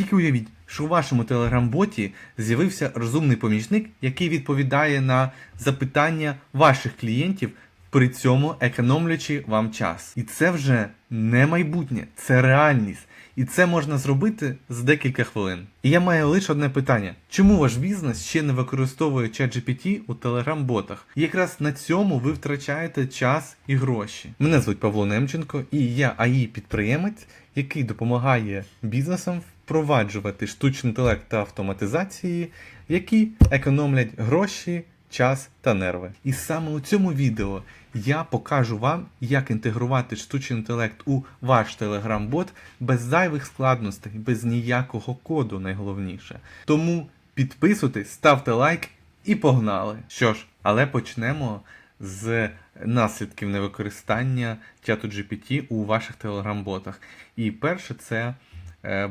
тільки уявіть, що у вашому телеграм-боті з'явився розумний помічник, який відповідає на запитання ваших клієнтів, при цьому економлячи вам час. І це вже не майбутнє, це реальність. І це можна зробити за декілька хвилин. І я маю лише одне питання: чому ваш бізнес ще не використовує ChatGPT у телеграм-ботах? І якраз на цьому ви втрачаєте час і гроші. Мене звуть Павло Немченко, і я АІ підприємець, який допомагає бізнесам впроваджувати штучний інтелект та автоматизації, які економлять гроші, час та нерви. І саме у цьому відео я покажу вам, як інтегрувати штучний інтелект у ваш телеграм-бот без зайвих складностей, без ніякого коду, найголовніше. Тому підписуйтесь, ставте лайк і погнали. Що ж, але почнемо з наслідків невикористання чату GPT у ваших телеграм-ботах. І перше це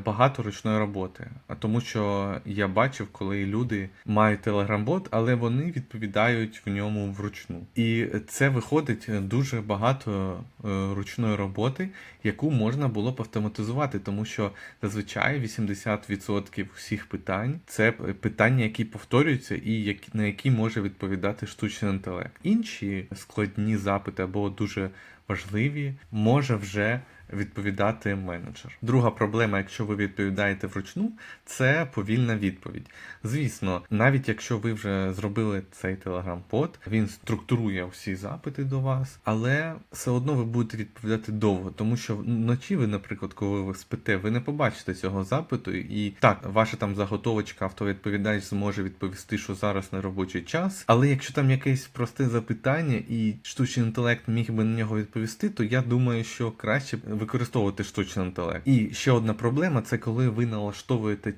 багато ручної роботи. А тому що я бачив, коли люди мають телеграм-бот, але вони відповідають в ньому вручну. І це виходить дуже багато е, ручної роботи, яку можна було б автоматизувати, тому що зазвичай 80% всіх питань це питання, які повторюються, і на які може відповідати штучний інтелект. Інші складні запити або дуже важливі може вже відповідати менеджер. Друга проблема, якщо ви відповідаєте вручну, це повільна відповідь. Звісно, навіть якщо ви вже зробили цей телеграм-под, він структурує всі запити до вас, але все одно ви будете відповідати довго, тому що вночі ви, наприклад, коли ви спите, ви не побачите цього запиту, і так, ваша там заготовочка автовідповідач зможе відповісти, що зараз не робочий час. Але якщо там якесь просте запитання і штучний інтелект міг би на нього відповісти, то я думаю, що краще використовувати штучний інтелект. І ще одна проблема це коли ви налаштовуєте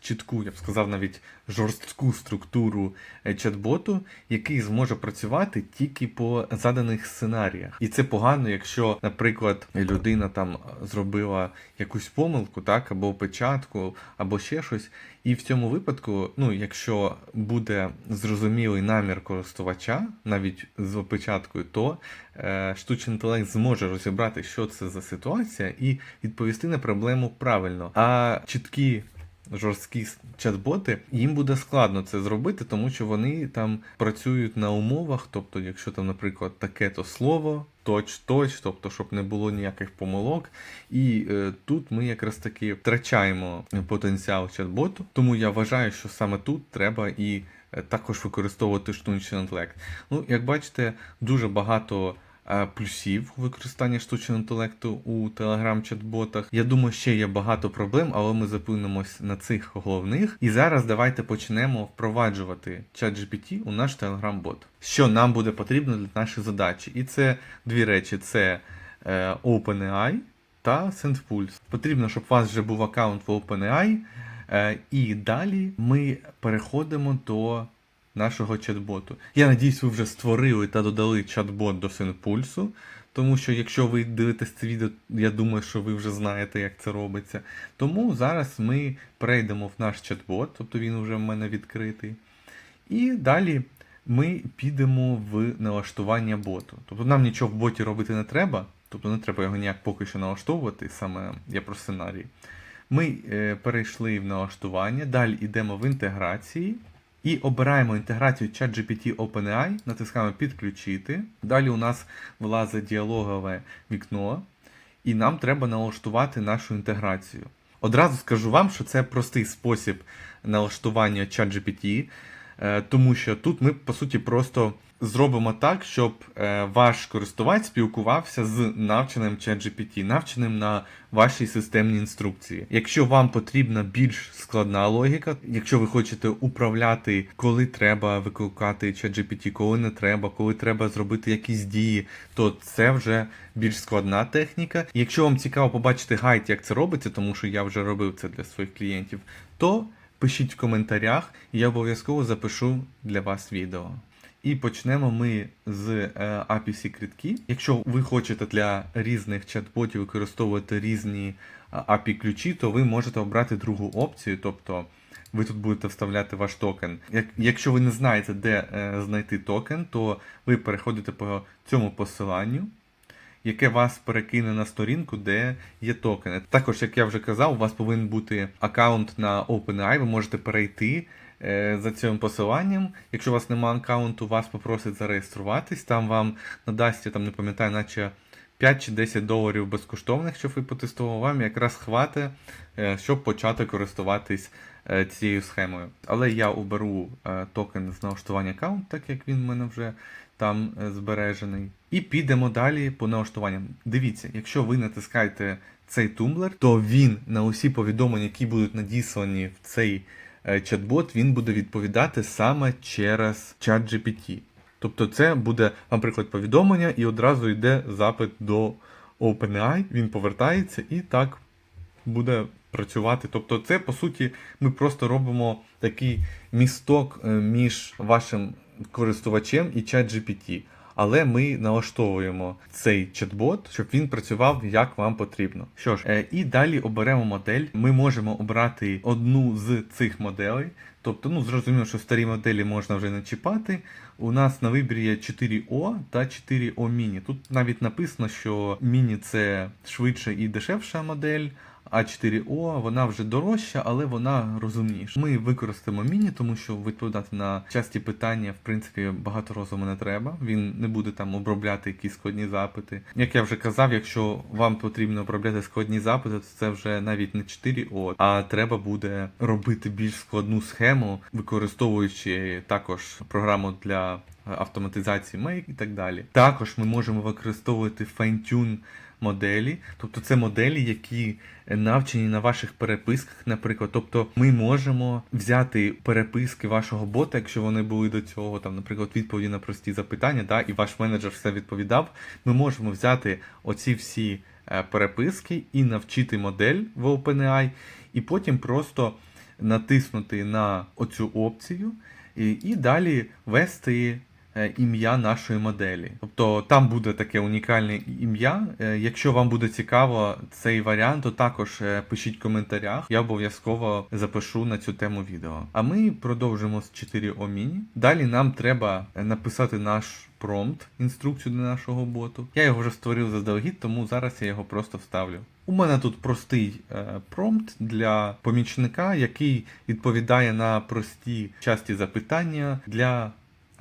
чітку, я б сказав, навіть жорстку структуру е, чат-боту, який зможе працювати тільки по заданих сценаріях. І це погано, якщо, наприклад, людина там зробила якусь помилку, так, або опечатку, або ще щось. І в цьому випадку, ну, якщо буде зрозумілий намір користувача, навіть з опечаткою, то е, штучний інтелект зможе розібрати, що це за ситуація, і відповісти на проблему правильно. А чіткі жорсткі чат-боти, їм буде складно це зробити, тому що вони там працюють на умовах. Тобто, якщо там, наприклад, таке то слово, точ-точ, тобто, щоб не було ніяких помилок. І е, тут ми якраз таки втрачаємо потенціал чат-боту. Тому я вважаю, що саме тут треба і е, також використовувати штучний інтелект. Ну, як бачите, дуже багато плюсів у використанні штучного інтелекту у телеграм-чат-ботах. Я думаю, ще є багато проблем, але ми зупинимось на цих головних. І зараз давайте почнемо впроваджувати ChatGPT у наш телеграм-бот. Що нам буде потрібно для нашої задачі? І це дві речі: це е, OpenAI та SendPulse. Потрібно, щоб у вас вже був аккаунт в OpenAI. Е, і далі ми переходимо до нашого чат-боту. Я надіюсь, ви вже створили та додали чат-бот до SendPulse, тому що якщо ви дивитесь це відео, я думаю, що ви вже знаєте, як це робиться. Тому зараз ми перейдемо в наш чат-бот, тобто він вже в мене відкритий. І далі ми підемо в налаштування боту. Тобто нам нічого в боті робити не треба, тобто не треба його ніяк поки що налаштовувати, саме я про сценарій. Ми е, перейшли в налаштування, далі йдемо в інтеграції і обираємо інтеграцію ChatGPT OpenAI, натискаємо підключити. Далі у нас вилазить діалогове вікно, і нам треба налаштувати нашу інтеграцію. Одразу скажу вам, що це простий спосіб налаштування ChatGPT, е, тому що тут ми, по суті, просто зробимо так, щоб е, ваш користувач спілкувався з навченим ChatGPT, навченим на вашій системній інструкції. Якщо вам потрібна більш складна логіка, якщо ви хочете управляти, коли треба викликати ChatGPT, коли не треба, коли треба зробити якісь дії, то це вже більш складна техніка. Якщо вам цікаво побачити гайд, як це робиться, тому що я вже робив це для своїх клієнтів, то пишіть в коментарях, і я обов'язково запишу для вас відео. І почнемо ми з API Secret Key. Якщо ви хочете для різних чат-ботів використовувати різні е, API ключі, то ви можете обрати другу опцію, тобто ви тут будете вставляти ваш токен. Як, якщо ви не знаєте, де е, знайти токен, то ви переходите по цьому посиланню. яке вас перекине на сторінку, де є токени. Також, як я вже казав, у вас повинен бути аккаунт на OpenAI, ви можете перейти за цим посиланням. Якщо у вас немає аккаунту, вас попросять зареєструватись, там вам надасть, там не пам'ятаю, наче 5 чи 10 доларів безкоштовних, щоб ви потестували, вам якраз хватить, е, щоб почати користуватись е, цією схемою. Але я оберу е, токен з налаштування аккаунту, так як він в мене вже там е, збережений. І підемо далі по налаштуванням. Дивіться, якщо ви натискаєте цей тумблер, то він на усі повідомлення, які будуть надіслані в цей е, чат-бот, він буде відповідати саме через чат GPT. Тобто це буде, наприклад, повідомлення, і одразу йде запит до OpenAI, він повертається і так буде працювати. Тобто, це по суті ми просто робимо такий місток е, між вашим користувачем і ChatGPT. Але ми налаштовуємо цей чат-бот, щоб він працював як вам потрібно. Що ж, е, і далі оберемо модель. Ми можемо обрати одну з цих моделей. Тобто, ну зрозуміло, що старі моделі можна вже не чіпати. У нас на вибірі є 4O та 4O Mini. Тут навіть написано, що Mini це швидша і дешевша модель. А 4О вона вже дорожча, але вона розумніша. Ми використаємо міні, тому що відповідати на часті питання, в принципі, багато розуму не треба. Він не буде там обробляти якісь складні запити. Як я вже казав, якщо вам потрібно обробляти складні запити, то це вже навіть не 4О, а треба буде робити більш складну схему, використовуючи також програму для автоматизації Make і так далі. Також ми можемо використовувати fine-tune моделі, тобто це моделі, які навчені на ваших переписках, наприклад. Тобто ми можемо взяти переписки вашого бота, якщо вони були до цього, там, наприклад, відповіді на прості запитання, да, і ваш менеджер все відповідав. Ми можемо взяти оці всі е, переписки і навчити модель в OpenAI, і потім просто натиснути на оцю опцію, і, і далі вести ім'я нашої моделі. Тобто там буде таке унікальне ім'я. Е, Якщо вам буде цікаво цей варіант, то також е, пишіть в коментарях. Я обов'язково запишу на цю тему відео. А ми продовжимо з 4 о міні. Далі нам треба е, написати наш промпт, інструкцію для нашого боту. Я його вже створив заздалегідь, тому зараз я його просто вставлю. У мене тут простий е, промпт для помічника, який відповідає на прості часті запитання для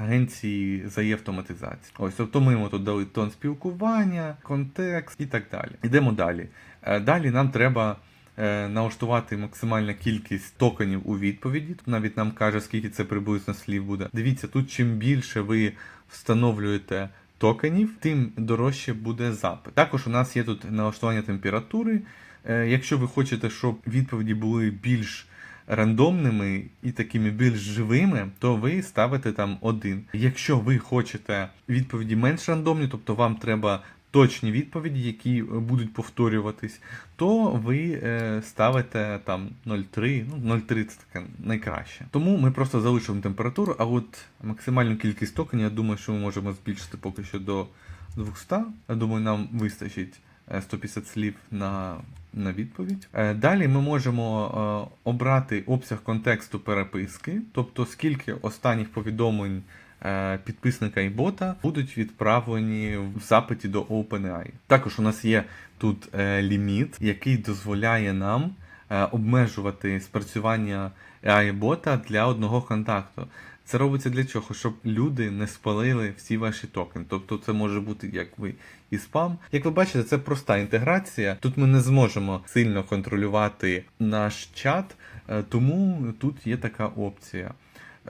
агенції за автоматизації. Ось, тобто ми йому тут дали тон спілкування, контекст і так далі. Йдемо далі. Е, Далі нам треба е, налаштувати максимальну кількість токенів у відповіді. Навіть нам каже, скільки це приблизно слів буде. Дивіться, тут чим більше ви встановлюєте токенів, тим дорожче буде запит. Також у нас є тут налаштування температури. Е, Якщо ви хочете, щоб відповіді були більш рандомними і такими більш живими, то ви ставите там один. Якщо ви хочете відповіді менш рандомні, тобто вам треба точні відповіді, які будуть повторюватись, то ви е, ставите там 0,3, ну 0,3 це таке найкраще. Тому ми просто залишимо температуру, а от максимальну кількість токенів, я думаю, що ми можемо збільшити поки що до 200. Я думаю, нам вистачить 150 слів на, на відповідь. Е, Далі ми можемо е, обрати обсяг контексту переписки, тобто скільки останніх повідомлень е, підписника і бота будуть відправлені в запиті до OpenAI. Також у нас є тут е, ліміт, який дозволяє нам е, обмежувати спрацювання AI-бота для одного контакту. Це робиться для чого? Щоб люди не спалили всі ваші токени. Тобто це може бути як ви і спам. Як ви бачите, це проста інтеграція. Тут ми не зможемо сильно контролювати наш чат, е, тому тут є така опція.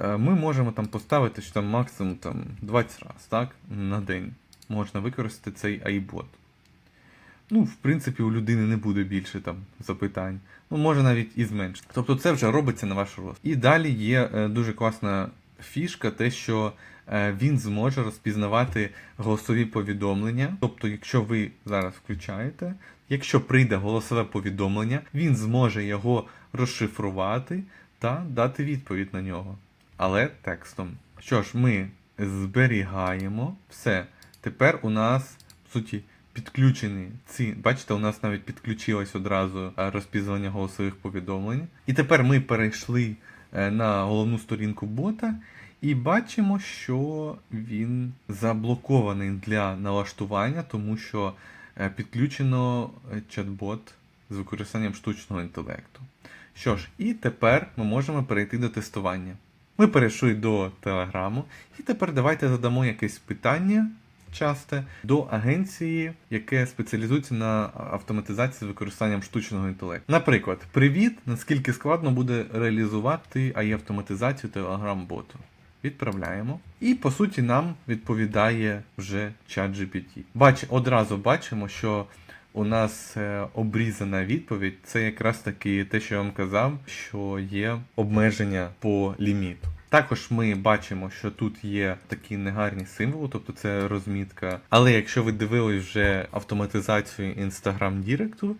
Е, Ми можемо там поставити, що там максимум там 20 разів так, на день можна використати цей iBot. Ну, в принципі, у людини не буде більше там запитань. Ну, може навіть і зменшити. Тобто це вже робиться на ваш рост. І далі є е, дуже класна фішка, те, що е, він зможе розпізнавати голосові повідомлення. Тобто, якщо ви зараз включаєте, якщо прийде голосове повідомлення, він зможе його розшифрувати та дати відповідь на нього. Але текстом. Що ж, ми зберігаємо все. Тепер у нас, в суті, підключені ці. Бачите, у нас навіть підключилось одразу е, розпізнавання голосових повідомлень. І тепер ми перейшли на головну сторінку бота. І бачимо, що він заблокований для налаштування, тому що е, підключено е, чат-бот з використанням штучного інтелекту. Що ж, і тепер ми можемо перейти до тестування. Ми перейшли до Телеграму, і тепер давайте задамо якесь питання часте до агенції, яке спеціалізується на автоматизації з використанням штучного інтелекту. Наприклад, привіт, наскільки складно буде реалізувати AI автоматизацію Telegram-боту. Відправляємо. І по суті нам відповідає вже чат GPT. Бач, одразу бачимо, що у нас е, обрізана відповідь. Це якраз таки те, що я вам казав, що є обмеження по ліміту. Також ми бачимо, що тут є такі негарні символи, тобто це розмітка. Але якщо ви дивились вже автоматизацію Instagram Діректу,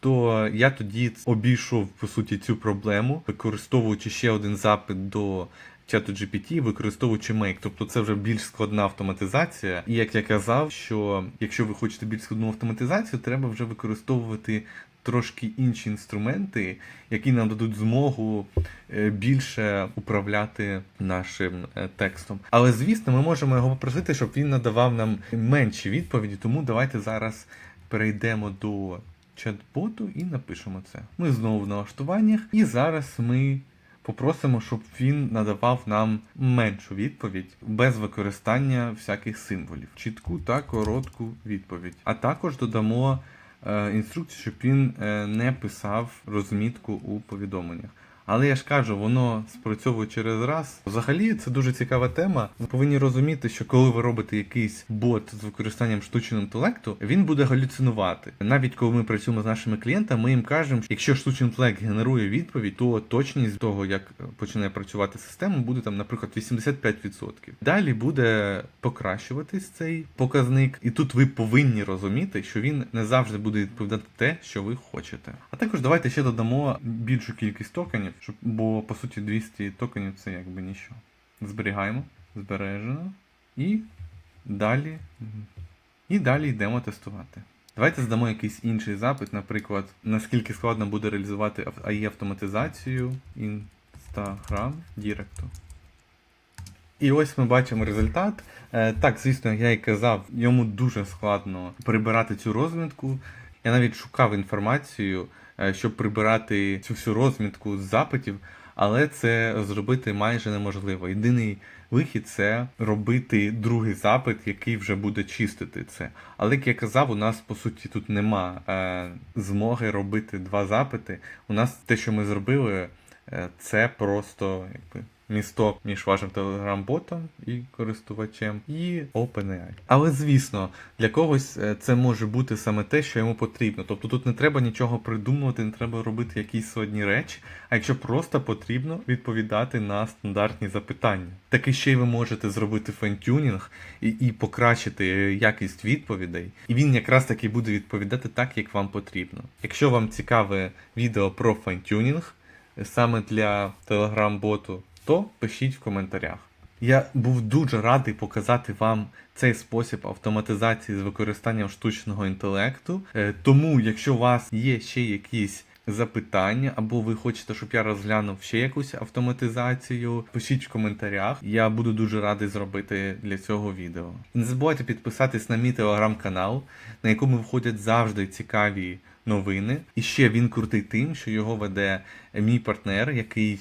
то я тоді обійшов по суті цю проблему, використовуючи ще один запит до чату GPT, використовуючи Make. Тобто це вже більш складна автоматизація. І як я казав, що якщо ви хочете більш складну автоматизацію, треба вже використовувати трошки інші інструменти, які нам дадуть змогу е, більше управляти нашим е, текстом. Але звісно, ми можемо його попросити, щоб він надавав нам менші відповіді. Тому давайте зараз перейдемо до чат-боту і напишемо це. Ми знову в налаштуваннях, і зараз ми. Попросимо, щоб він надавав нам меншу відповідь без використання всяких символів. Чітку та коротку відповідь. А також додамо інструкцію, щоб він е, не писав розмітку у повідомленнях. Але я ж кажу, воно спрацьовує через раз. Взагалі, це дуже цікава тема. Ви повинні розуміти, що коли ви робите якийсь бот з використанням штучного інтелекту, він буде галюцинувати. Навіть коли ми працюємо з нашими клієнтами, ми їм кажемо, що якщо штучний інтелект генерує відповідь, то точність того, як починає працювати система, буде там, наприклад, 85%. Далі буде покращуватись цей показник, і тут ви повинні розуміти, що він не завжди буде відповідати те, що ви хочете. А також давайте ще додамо більшу кількість токенів, щоб бо по суті 200 токенів це якби нічого. Зберігаємо, збережено і далі. І далі йдемо тестувати. Давайте здамо якийсь інший запит, наприклад, наскільки складно буде реалізувати ав- AI автоматизацію Instagram Діректу. І ось ми бачимо результат. Е, Так, звісно, я і казав, йому дуже складно прибирати цю розмітку. Я навіть шукав інформацію, щоб прибирати цю всю розмітку з запитів, але це зробити майже неможливо. Єдиний вихід це робити другий запит, який вже буде чистити це. Але як я казав, у нас по суті тут нема е, змоги робити два запити. У нас те, що ми зробили, е, це просто якби. Місток між вашим телеграм-ботом і користувачем і OpenAI. Але звісно, для когось е, це може бути саме те, що йому потрібно. Тобто тут не треба нічого придумувати, не треба робити якісь складні речі, а якщо просто потрібно відповідати на стандартні запитання. Так і ще й ви можете зробити фентюнінг і, і покращити якість відповідей. І він якраз таки буде відповідати так, як вам потрібно. Якщо вам цікаве відео про фентюнінг, саме для телеграм-боту, то пишіть в коментарях. Я був дуже радий показати вам цей спосіб автоматизації з використанням штучного інтелекту. Е, Тому, якщо у вас є ще якісь запитання, або ви хочете, щоб я розглянув ще якусь автоматизацію, пишіть в коментарях. Я буду дуже радий зробити для цього відео. Не забувайте підписатись на мій телеграм-канал, на якому виходять завжди цікаві новини. І ще він крутий тим, що його веде мій партнер, який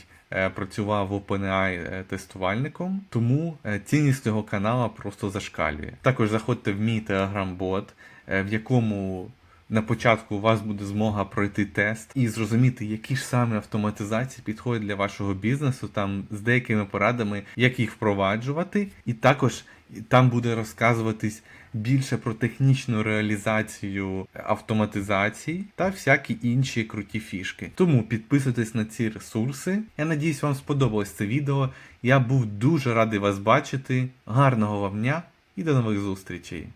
працював в OpenAI е, тестувальником, тому е, цінність цього канала просто зашкалює. Також заходьте в мій телеграм-бот, е, в якому на початку у вас буде змога пройти тест і зрозуміти, які ж саме автоматизації підходять для вашого бізнесу, там з деякими порадами, як їх впроваджувати, і також там буде розказуватись більше про технічну реалізацію автоматизації та всякі інші круті фішки. Тому підписуйтесь на ці ресурси. Я надіюсь, вам сподобалось це відео. Я був дуже радий вас бачити. Гарного вам дня і до нових зустрічей!